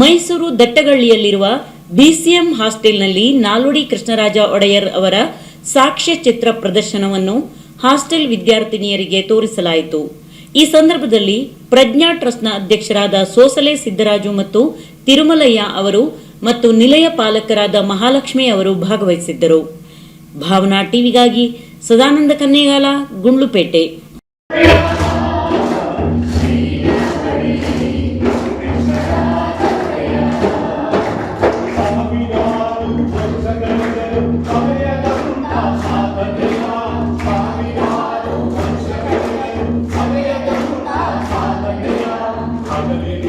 Mysuru ದಟ್ಟಗಳ್ಳಿಯಲ್ಲಿರುವ BCM ಹಾಸ್ಟೆಲ್ನಲ್ಲಿ ನಾಲ್ವಡಿ ಕೃಷ್ಣರಾಜ ಒಡೆಯರ್ ಅವರ ಸಾಕ್ಷ್ಯ ಚಿತ್ರ ಪ್ರದರ್ಶನವನ್ನು ಹಾಸ್ಟೆಲ್ ವಿದ್ಯಾರ್ಥಿನಿಯರಿಗೆ ತೋರಿಸಲಾಯಿತು. ಈ ಸಂದರ್ಭದಲ್ಲಿ ಪ್ರಜ್ಞಾ ಟ್ರಸ್ಟ್ನ ಅಧ್ಯಕ್ಷರಾದ ಸೋಸಲೆ ಸಿದ್ದರಾಜು ಮತ್ತು ತಿರುಮಲಯ್ಯ ಅವರು ಮತ್ತು ನಿಲಯ ಪಾಲಕರಾದ ಮಹಾಲಕ್ಷ್ಮಿ ಅವರು ಭಾಗವಹಿಸಿದ್ದರು. ಭಾವನಾ ಟಿವಿಗಾಗಿ ಸದಾನಂದ ಕನ್ನೇಗಾಲ, ಗುಂಡ್ಲುಪೇಟೆ. Amen.